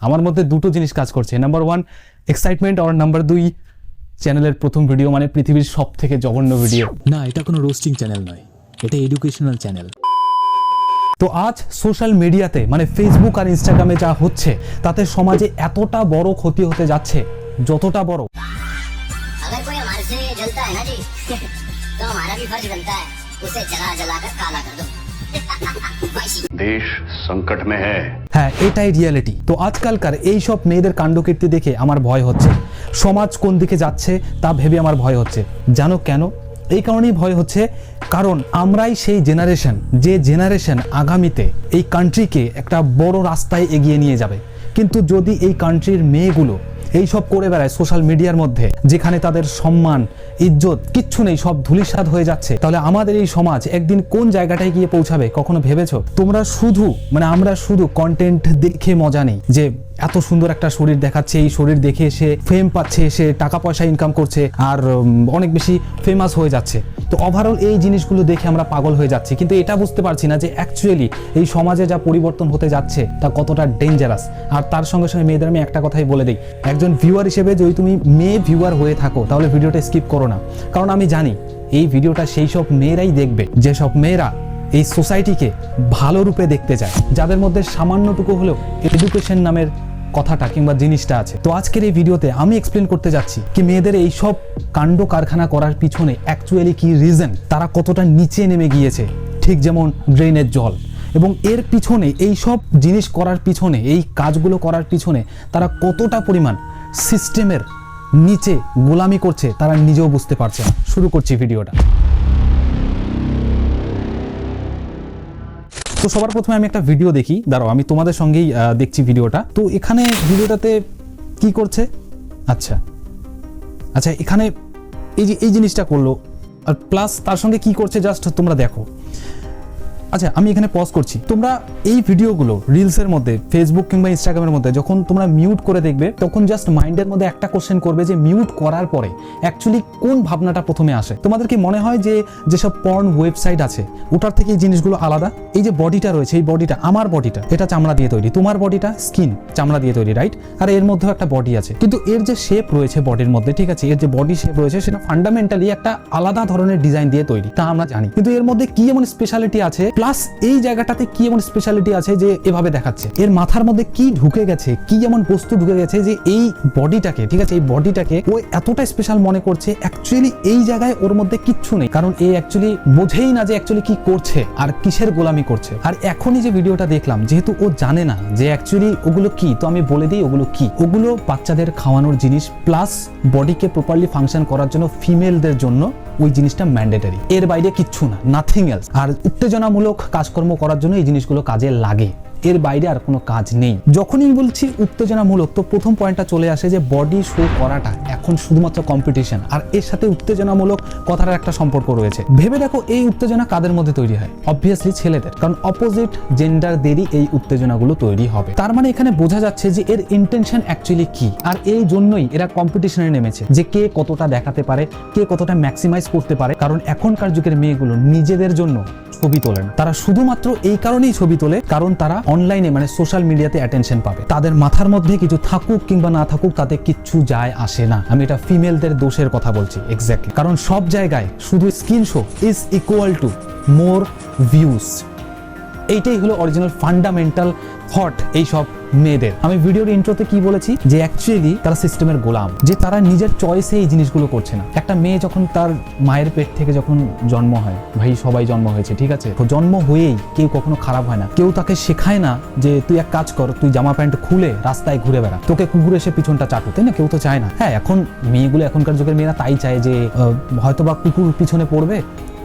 আমার মধ্যে দুটো জিনিস কাজ করছে নাম্বার ওয়ান এক্সাইটমেন্ট আর নাম্বার দুই চ্যানেলের প্রথম ভিডিও মানে পৃথিবীর সব থেকে জঘন্য ভিডিও না এটা কোনো রোস্টিং চ্যানেল নয় এটা এডুকেশনাল চ্যানেল তো আজ সোশ্যাল মিডিয়াতে মানে ফেসবুক আর ইনস্টাগ্রামে যা হচ্ছে তাতে সমাজে এতটা বড় ক্ষতি হতে যাচ্ছে যতটা বড় अगर कोई हमारे से जलता है ना जी तो हमारा भी फर्ज बनता है उसे जला जला कर काला कर दो वैसी देश संकट में है হ্যাঁ এটাই রিয়ালিটি তো আজকালকার এই সব মেয়েদের কাণ্ডকীর্তি দেখে আমার ভয় হচ্ছে। সমাজ কোন দিকে যাচ্ছে তা ভেবে আমার ভয় হচ্ছে। জানো কেন? এই কারণেই ভয় হচ্ছে, কারণ আমরাই সেই জেনারেশন যে জেনারেশন আগামীতে এই কান্ট্রিকে একটা বড় রাস্তায় এগিয়ে নিয়ে যাবে। কিন্তু যদি এই কান্ট্রির মেয়েগুলো এই সব করে বেড়ায় সোশ্যাল মিডিয়ার মধ্যে, যেখানে তাদের সম্মান, ইজ্জত, কিচ্ছু নেই, সব ধুলিসাৎ হয়ে যাচ্ছে। তাহলে আমাদের এই সমাজ একদিন কোন জায়গাটায় গিয়ে পৌঁছাবে, কখনো ভেবেছো? তোমরা শুধু মানে আমরা শুধু কন্টেন্ট দেখে মজা নেই, যে এত সুন্দর একটা শরীর দেখাচ্ছে, এই শরীর দেখে সে ফেম পাচ্ছে, সে টাকা পয়সা ইনকাম করছে, আর অনেক বেশি ফেমাস হয়ে যাচ্ছে। তো ওভারঅল এই জিনিসগুলো দেখে আমরা পাগল হয়ে যাচ্ছি। কিন্তু এটা বুঝতে পারছি না যে অ্যাকচুয়ালি এই সমাজে যা পরিবর্তন হতে যাচ্ছে, তা কতটা ডেঞ্জারাস আর তার সঙ্গে সঙ্গে মেয়েদের আমি একটা কথাই বলে দিই। একজন ভিউয়ার হিসেবে যদি তুমি মেয়ে ভিউয়ার হয়ে থাকো, তাহলে ভিডিওটা স্কিপ করো না। কারণ আমি জানি, এই ভিডিওটা সেই সব মেয়েরাই দেখবে। যেসব মেয়েরা এই সোসাইটিকে ভালো রূপে দেখতে চায়, যাদের মধ্যে সামান্যটুকু হলেও এডুকেশন নামের কথাটা কিংবা জিনিসটা আছে। তো আজকের এই ভিডিওতে আমি এক্সপ্লেন করতে যাচ্ছি কি মেয়েদের এই সব কাণ্ড কারখানা করার পিছনে অ্যাকচুয়ালি কি রিজন তারা কতটা নিচে নেমে গিয়েছে? ঠিক যেমন ড্রেনের জল। এবং এর পিছনে, এই সব জিনিস করার পিছনে, এই কাজগুলো করার পিছনে তারা কতটা পরিমাণ সিস্টেমের নিচে গোলামি করছে, তারা নিজেও বুঝতে পারছে না। শুরু করছি ভিডিওটা। তো সবার প্রথমে আমি একটা ভিডিও দেখি। দাঁড়াও, আমি তোমাদের সঙ্গেই দেখছি ভিডিওটা তো এখানে ভিডিওটাতে কি করছে? আচ্ছা। আচ্ছা এখানে এই যে, এই জিনিসটা করল। আর প্লাস তার সঙ্গে কি করছে? জাস্ট তোমরা দেখো। আচ্ছা আমি এখানে পজ করছি। তোমরা এই ভিডিওগুলো রিলসের মধ্যে ফেসবুক কিংবা ইনস্টাগ্রামের মধ্যে যখন তোমরা মিউট করে দেখবে, তখন জাস্ট মাইন্ডের মধ্যে একটা কোশ্চেন করবে যে মিউট করার পরে অ্যাকচুয়ালি কোন ভাবনাটা প্রথমে আসে? তোমাদের কি মনে হয় যে, যেসব পর্ন ওয়েবসাইট আছে, ওটার থেকে এই জিনিসগুলো আলাদা? এই যে বডিটা রয়েছে, এই বডিটা আমার বডিটা এটা চামড়া দিয়ে তৈরি। তোমার বডিটা স্কিন চামড়া দিয়ে তৈরি রাইট আর এর মধ্যেও একটা বডি আছে। কিন্তু এর যে শেপ রয়েছে বডির মধ্যে, ঠিক আছে, এর যে বডি শেপ রয়েছে, সেটা ফান্ডামেন্টালি একটা আলাদা ধরনের ডিজাইন দিয়ে তৈরি, তা আমরা জানি। কিন্তু এর মধ্যে কি এমন স্পেশালিটি আছে? প্লাস এই জায়গাটাতে কি এমন স্পেশালিটি আছে যে এভাবে দেখাচ্ছে? এর মাথার মধ্যে কি ঢুকে গেছে? কি এমন বস্তু ঢুকে গেছে যে এই বডিটাকে ঠিক আছে, এই বডিটাকে ও এতটা স্পেশাল মনে করছে অ্যাকচুয়ালি এই জায়গায় ওর মধ্যে কিচ্ছু নেই। কারণ এ অ্যাকচুয়ালি বোঝেই না যে অ্যাকচুয়ালি কি করছে আর কিসের গোলামি করছে। আর এখনই যে ভিডিওটা দেখলাম, যেহেতু ও জানে না যে অ্যাকচুয়ালি ওগুলো কি, তো আমি বলে দিই ওগুলো কি। ওগুলো বাচ্চাদের খাওয়ানোর জিনিস প্লাস বডিকে প্রপারলি ফাংশন করার জন্য ফিমেলদের জন্য ওই জিনিসটা ম্যান্ডেটারি এর বাইরে কিচ্ছু না নাথিং এলস আর উত্তেজনামূলক কাজকর্ম করার জন্য এই জিনিসগুলো কাজে লাগে। এর বাইরে আর কোনো কাজ নেই। যখনই বলছি উত্তেজনামূলক, তো প্রথম পয়েন্টটা চলে আসে যে বডি শো করাটা, এখন শুধুমাত্র কম্পিটিশন আর এর সাথে উত্তেজনামূলক কথার একটা সম্পর্ক রয়েছে। ভেবে দেখো এই উত্তেজনা কাদের মধ্যে তৈরি হয়? অবভিয়াসলি ছেলেদের। কারণ অপোজিট জেন্ডার জেন্ডারদেরই এই উত্তেজনাগুলো তৈরি হবে। তার মানে এখানে বোঝা যাচ্ছে যে এর ইন্টেনশন অ্যাকচুয়ালি কি? আর এই জন্যই এরা কম্পিটিশনে নেমেছে যে কে কতটা দেখাতে পারে, কে কতটা ম্যাক্সিমাইজ করতে পারে। কারণ এখনকার যুগের মেয়েগুলো নিজেদের জন্য ছবি তোলেন তারা শুধুমাত্র এই কারণেই ছবি তোলে, কারণ তারা অনলাইনে মানে সোশ্যাল মিডিয়াতে অ্যাটেনশন পাবে। তাদের মাথার মধ্যে কিছু থাকুক কিংবা না থাকুক, তাতে কিচ্ছু যায় আসে না। আমি এটা ফিমেলদের দোষের কথা বলছি এক্স্যাক্টলি কারণ সব জায়গায় শুধু screen show is equal to more views এইটাই হলো অরিজিনাল ফান্ডামেন্টাল থট এই সব মেয়েদের। আমি ভিডিওর ইন্ট্রোতে কি বলেছি? যে অ্যাকচুয়ালি তারা সিস্টেমের গোলাম, যে তারা নিজের চয়েসে এই জিনিসগুলো করছে না। একটা মেয়ে যখন তার মায়ের পেট থেকে যখন জন্ম হয়, ভাই সবাই জন্ম হয়েছে, ঠিক আছে? জন্ম হয়েই কেউ কখনো খারাপ হয় না। কেউ তাকে শেখায় না যে তুই এক কাজ কর, তুই জামা প্যান্ট খুলে রাস্তায় ঘুরে বেড়া। তোকে কুকুর এসে পিছনটা চাটু তাই না? কেউ তো চায় না। হ্যাঁ এখন মেয়েগুলো এখনকার যুগের মেয়েরা তাই চায় যে হয়তোবা কুকুর পিছনে পড়বে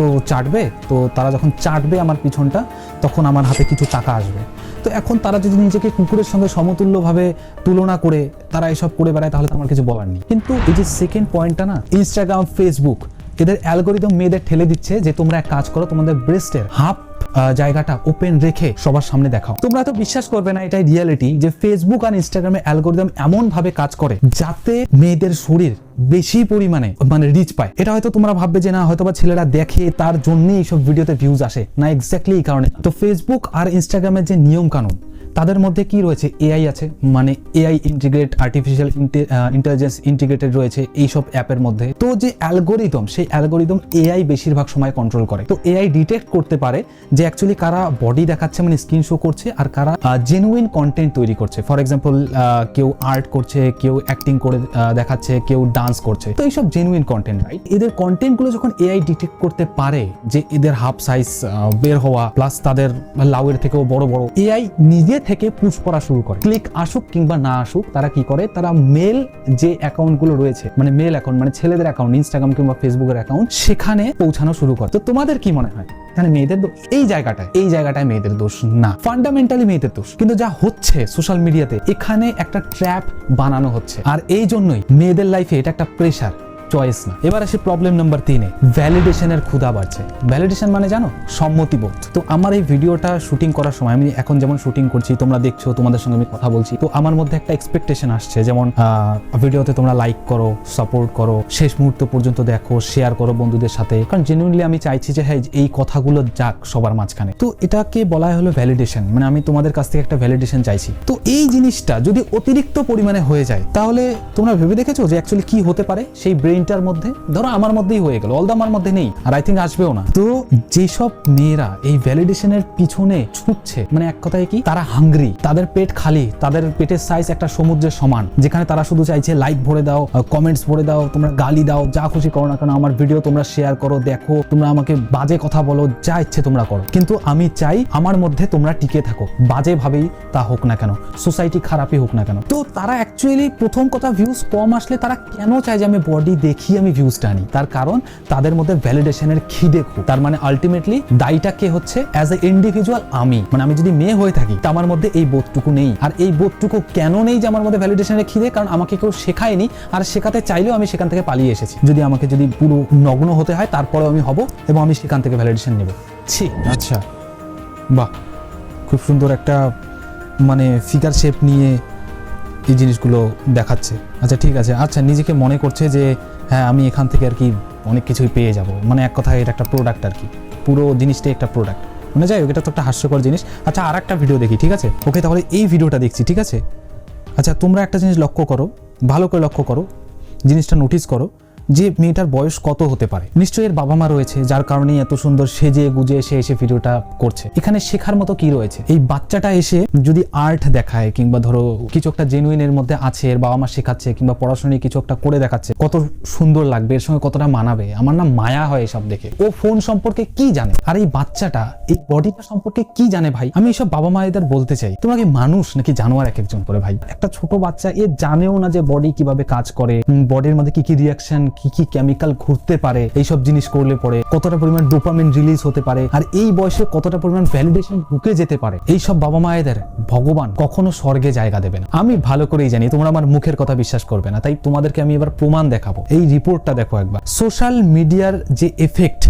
তো চাটবে, তো তারা যখন চাটবে আমার পিছনটা, তখন আমার হাতে কিছু টাকা আসবে। তো এখন তারা যদি নিজেকে কুকুরের সঙ্গে সমতুল্যভাবে তুলনা করে, তারা এসব করে বেড়ায়, তাহলে তো আমার কিছু বলার নেই। কিন্তু এই যে সেকেন্ড পয়েন্টটা না ইনস্টাগ্রাম ফেসবুক এদের অ্যালগোরিদম মেয়েদের ঠেলে দিচ্ছে যে তোমরা এক কাজ করো, তোমাদের ব্রেস্টের হাফ জায়গাটা ওপেন রেখে সবার সামনে দেখাও। তোমরা তো বিশ্বাস করবে না, এটাই রিয়ালিটি যে ফেসবুক আর ইনস্টাগ্রামে অ্যালগোরিদম এমন ভাবে কাজ করে যাতে মেয়েদের শরীর বেশি পরিমাণে মানে রিচ পায়। এটা হয়তো তোমরা ভাববে যে না হয়তো বা ছেলেরা দেখে তার জন্যই এইসব ভিডিওতে ভিউজ আসে। না এক্স্যাক্টলি এই কারণে। তো ফেসবুক আর ইনস্টাগ্রামের যে নিয়ম কানুন তাদের মধ্যে কি রয়েছে? এআই আছে মানে AI integrate artificial intelligence integrated রয়েছে এইসব অ্যাপের মধ্যে। তো যে অ্যালগোরিদম সেই অ্যালগোরিদম এআই বেশিরভাগ সময় কন্ট্রোল করে। তো এআই ডিটেক্ট করতে পারে যে অ্যাকচুয়ালি কারা বডি দেখাচ্ছে মানে স্ক্রিন শো করছে, আর কারা জেনুইন কন্টেন্ট তৈরি করছে। ফর এক্সাম্পল কেউ আর্ট করছে, কেউ অ্যাক্টিং করে দেখাচ্ছে, কেউ ডান্স করছে। তো এইসব জেনুইন কন্টেন্ট রাইট এদের কন্টেন্টগুলো যখন এআই ডিটেক্ট করতে পারে যে এদের হাফ সাইজ বের হওয়া প্লাস তাদের লাউয়ের থেকেও বড় বড় এআই নিজে থেকে পুশ করা শুরু করে। ক্লিক আসুক কিংবা না আসুক, তারা কি করে? তারা মেল যে অ্যাকাউন্টগুলো রয়েছে মানে মেল অ্যাকাউন্ট মানে ছেলেদের অ্যাকাউন্ট ইনস্টাগ্রাম কিংবা ফেসবুকের অ্যাকাউন্ট সেখানে পৌঁছানো শুরু করে। তো তোমাদের কি মনে হয়? এখানে মেয়েদের দোষ? এই জায়গাটায় এই জায়গাটায় মেয়েদের দোষ না। ফান্ডামেন্টালি মেয়েদের দোষ। কিন্তু যা হচ্ছে সোশ্যাল মিডিয়াতে এখানে একটা ট্র্যাপ বানানো হচ্ছে। আর এই জন্যই মেয়েদের লাইফে এটা একটা প্রেশার চয়েস না। এবার আসি প্রবলেম নাম্বার তিনে ভ্যালিডেশনের ক্ষুধা বাড়ছে। ভ্যালিডেশন মানে জানো, সম্মতিবোধ। তো আমার এই ভিডিওটা শুটিং করার সময়, আমি এখন যেমন শুটিং করছি, তোমরা দেখছ, তোমাদের সঙ্গে আমি কথা বলছি, তো আমার মধ্যে একটা এক্সপেকটেশন আসছে। যেমন ভিডিওতে তোমরা লাইক করো সাপোর্ট করো, শেষ মুহূর্ত পর্যন্ত দেখো শেয়ার করো বন্ধুদের সাথে। কারণ জেনুইনলি আমি চাইছি যে হ্যাঁ এই কথাগুলো যাক সবার মাঝখানে। তো এটাকে বলা হলো ভ্যালিডেশন মানে আমি তোমাদের কাছ থেকে একটা ভ্যালিডেশন চাইছি। তো এই জিনিসটা যদি অতিরিক্ত পরিমাণে হয়ে যায়, তাহলে তোমরা ভেবে দেখেছ যে অ্যাকচুয়ালি কি হতে পারে? সেই ব্রেইনটার মধ্যে, ধরো আমার মধ্যেই হয়ে গেল অলদা আমার মধ্যে নেই, আর আই থিঙ্ক আসবেও না। তো যেসব মেয়েরা এই ভ্যালিডেশনের পিছনে ছুটছে মানে এক কথায় কি, তারা হাঙ্গ্রি তাদের পেট খালি, তাদের পেটের সাইজ একটা সমুদ্রের সমান, যেখানে তারা শুধু চাইছে লাইক ভরে দাও কমেন্টস ভরে দাও, তোমরা গালি দাও, যা খুশি করো না কেন, আমার ভিডিও তোমরা শেয়ার করো, দেখো, তোমরা আমাকে বাজে কথা বলো, যা ইচ্ছে তোমরা করো। কিন্তু আমি চাই আমার মধ্যে তোমরা টিকে থাকো বাজে ভাবেই তা হোক না কেন সোসাইটি খারাপই হোক না কেন। তো তারা অ্যাকচুয়ালি প্রথম কথা ভিউজ কম আসলে তারা কেন চায় যে আমি বডি দেখি আমি ভিউজটা আনি। তার কারণ তাদের মধ্যে ভ্যালিডেশনের খিদে খুব। তার মানে আলটিমেটলি দায়ীটা কে হচ্ছে? অ্যাজ এ ইন্ডিভিজুয়াল আমি। মানে আমি যদি মেয়ে হয়ে থাকি, তা আমার মধ্যে এই বোধটুকু নেই। আর এই বোধটুকু কেন নেই যে আমার মধ্যে ভ্যালিডেশনের খিদে? কারণ আমাকে কেউ শেখায়নি। আর শেখাতে চাইলেও আমি সেখান থেকে পালিয়ে এসেছি। যদি আমাকে যদি পুরো নগ্ন হতে হয়, তারপরেও আমি হব এবং আমি সেখান থেকে ভ্যালিডেশন নেব। ছি আচ্ছা। বাহ, খুব সুন্দর একটা মানে ফিগার শেপ নিয়ে এই জিনিসগুলো দেখাচ্ছে। আচ্ছা ঠিক আছে। আচ্ছা নিজেকে মনে করছে যে হ্যাঁ আমি এখান থেকে আর কি অনেক কিছুই পেয়ে যাব। মানে এক কথায় এটা একটা প্রোডাক্ট আর কি। পুরো জিনিসটাই একটা প্রোডাক্ট মনে যাই হোক, এটা তো একটা হাস্যকর জিনিস। আচ্ছা আর একটা ভিডিও দেখি, ঠিক আছে? ওকে, তাহলে এই ভিডিওটা দেখছি, ঠিক আছে? আচ্ছা তোমরা একটা জিনিস লক্ষ্য করো। ভালো করে লক্ষ্য করো। জিনিসটা নোটিস করো। যে মেয়েটার বয়স কত হতে পারে? নিশ্চয়ই এর বাবা মা রয়েছে, যার কারণে এত সুন্দর সেজে গুজে সে এসে ভিডিওটা করছে। এখানে শেখার মতো কি রয়েছে? এই বাচ্চাটা এসে যদি আর্ট দেখায়, কিংবা ধরো কিছু একটা জেনুইন এর মধ্যে আছে, এর বাবা মা শেখাচ্ছে, কিংবা পড়াশোনায় কিছু একটা করে দেখাচ্ছে, কত সুন্দর লাগবে, এর সঙ্গে কতটা মানাবে? আমার না মায়া হয় এসব দেখে। ও ফোন সম্পর্কে কি জানে? আর এই বাচ্চাটা, এই বডিটা সম্পর্কে কি জানে ভাই? আমি এসব বাবা মায়েদের বলতে চাই। তোমরা কি মানুষ নাকি জানোয়ার এক একজন করে ভাই? একটা ছোট বাচ্চা, এ জানেও না যে বডি কীভাবে কাজ করে বডির মধ্যে কি কি রিয়াকশন কি কি কেমিক্যাল ঘুরতে পারে, এইসব জিনিস করলে পরে কতটা পরিমাণ ডোপামিন রিলিজ হতে পারে, আর এই বয়সে কতটা পরিমাণ ভ্যালিডেশন ঢুকে যেতে পারে, এইসব বাবা মায়েদের ভগবান কখনো স্বর্গে জায়গা দেবে না। আমি ভালো করেই জানি, তোমরা আমার মুখের কথা বিশ্বাস করবে না, তাই তোমাদেরকে আমি এবার প্রমাণ দেখাবো। এই রিপোর্টটা দেখো একবার। সোশ্যাল মিডিয়ার যে এফেক্ট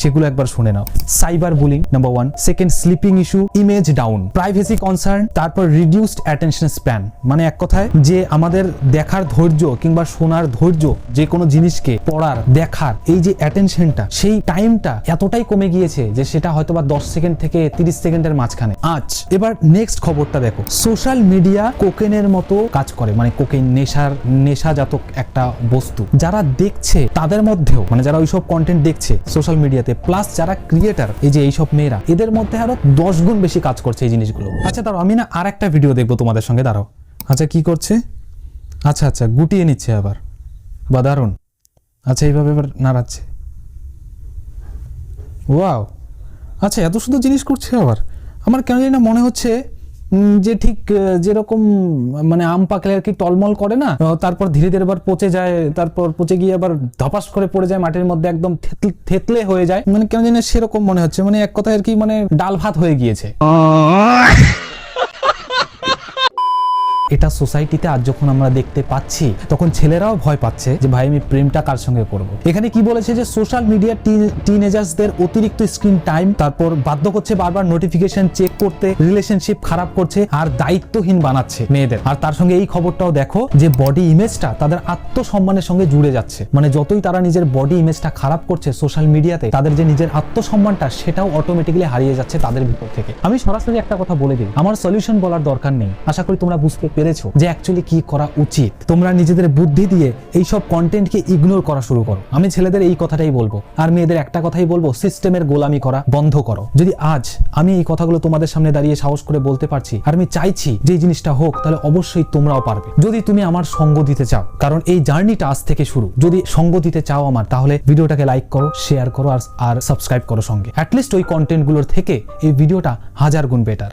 সেগুলো একবার শুনে নাও। Cyber bullying number one second sleeping issue image down privacy concern তারপর রিডিউসড অ্যাটেনশন স্প্যান মানে এক কথায়, যে আমাদের দেখার ধৈর্য কিংবা শোনার ধৈর্য, যে কোনো জিনিসকে পড়ার, দেখার, এই যে অ্যাটেনশনটা সেই টাইমটা এতটাই কমে গিয়েছে যে সেটা হয়তো বা দশ সেকেন্ড থেকে তিরিশ সেকেন্ডের মাঝখানে। আজ, এবার নেক্সট খবরটা দেখো। সোশ্যাল মিডিয়া কোকেনের মতো কাজ করে। মানে কোকেন নেশার, নেশাজাতক একটা বস্তু। যারা দেখছে, তাদের মধ্যেও মানে যারা ওইসব কন্টেন্ট দেখছে সোশ্যাল মিডিয়াতে প্লাস যারা ক্রিয়েটার এই যে এইসব মেয়েরা, এদের মধ্যে আরও দশ গুণ বেশি কাজ করছে এই জিনিসগুলো। আচ্ছা দাঁড়াও আমি না আর একটা ভিডিও দেখব তোমাদের সঙ্গে, দাঁড়াও। আচ্ছা কি করছে? আচ্ছা আচ্ছা গুটিয়ে নিচ্ছে আবার। বা দারুণ। আচ্ছা এইভাবে এবার নাড়াচ্ছে। ওয়াও। আচ্ছা এত সুন্দর জিনিস করছে আবার। আমার কেন জানি না মনে হচ্ছে যে ঠিক যেরকম মানে আম পাকলে আর কি টলমল করে না তারপর ধীরে ধীরে আবার পচে যায়, তারপর পচে গিয়ে আবার ধপাস করে পড়ে যায়, মাটির মধ্যে একদম থেতল- হয়ে যায়। মানে কেন জানি সেরকম মনে হচ্ছে মানে এক কথায় আর কি মানে ডাল ভাত হয়ে গিয়েছে। এটা সোসাইটিতে আজ যখন আমরা দেখতে পাচ্ছি, তখন ছেলেরাও ভয় পাচ্ছে যে, ভাই, আমি প্রেমটা কার সঙ্গে করব? এখানে কি বলেছে যে সোশ্যাল মিডিয়া টিনেজার্সদের অতিরিক্ত স্ক্রিন টাইম তারপর বাধ্য করছে বারবার নোটিফিকেশন চেক করতে রিলেশনশিপ খারাপ করছে আর দায়িত্বহীন বানাচ্ছে মেয়েদের। আর তার সঙ্গে এই খবরটাও দেখো যে বডি ইমেজটা তাদের আত্মসম্মানের সঙ্গে জুড়ে যাচ্ছে। মানে যতই তারা নিজের বডি ইমেজটা খারাপ করছে সোশ্যাল মিডিয়াতে তাদের যে নিজের আত্মসম্মানটা, সেটাও অটোমেটিক্যালি হারিয়ে যাচ্ছে তাদের ভিতর থেকে। আমি সরাসরি একটা কথা বলে দিই। আমার সলিউশন বলার দরকার নেই। আশা করি তোমরা বুঝতে পেরেছ যে অ্যাকচুয়ালি কি করা উচিত? তোমরা নিজেদের বুদ্ধি দিয়ে এই সব কন্টেন্টকে ইগনোর করা শুরু করো। আমি ছেলেদের এই কথাটাই বলব। আর মেয়েদের একটা কথাই বলব সিস্টেমের গোলামি করা বন্ধ করো। যদি আজ আমি এই কথাগুলো তোমাদের সামনে দাঁড়িয়ে সাহস করে বলতে পারছি আর আমি চাইছি যে জিনিসটা হোক, তাহলে অবশ্যই তোমরাও পারবে। যদি তুমি আমার সঙ্গ দিতে চাও, কারণ এই জার্নিটা আজ থেকে শুরু। যদি সঙ্গ দিতে চাও আমার, তাহলে ভিডিওটাকে লাইক করো শেয়ার করো আর আর সাবস্ক্রাইব করো সঙ্গে। অ্যাটলিস্ট ওই কন্টেন্টগুলোর থেকে এই ভিডিওটা হাজার গুণ বেটার